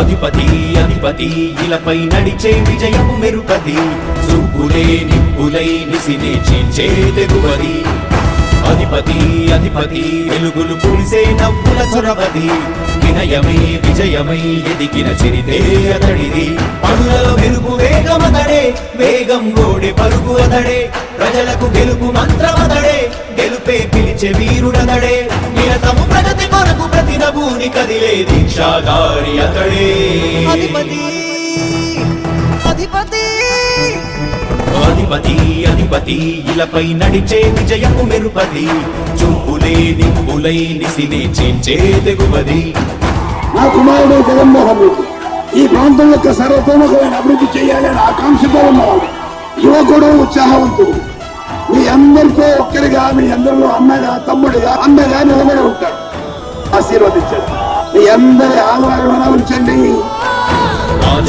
అధిపతి అధిపతి ఇలపై నడిచే విజయము మెరుపది చూపులే నిప్పులై నిసినే చీల్చే తెగువది. అధిపతి అధిపతి వెలుగులు పులిసే నవ్వుల చొరవది. వినయమై విజయమై ఎదిగిన చిరితే అతడిది. పనులలో మెరుగు వేగమతడే వేగం గోడే పరుగు అతడే. ప్రజలకు గెలుపు మంత్రమతడే గెలుపే పిలిచే వీరుడతడే. నిరతము ప్రగతి కొరకు ప్రతి నభూని కదిలే దీక్షాగారి అతడే. అధిపతి అధిపతి. అధిపతి అధిపతి ఇలపై నడిచే విజయము మెరుపది చూపులే నిప్పులై నిసినే చేంచే తెగువది. నా కుమారుడు జగన్మోహన్ రెడ్డి ఈ ప్రాంతం యొక్క సర్వతోముఖమైన అభివృద్ధి చేయాలని ఆకాంక్షతో ఉన్నవాడు. యువకుడు ఉత్సాహవంతుడు. మీ అందరితో ఒక్కరిగా మీ అందరిలో అన్నగా తమ్ముడిగా అన్నగా నిలబడి ఉంటాడు. ఆశీర్వదించండి. మీ అందరి ఆహ్వానం ఉంచండి.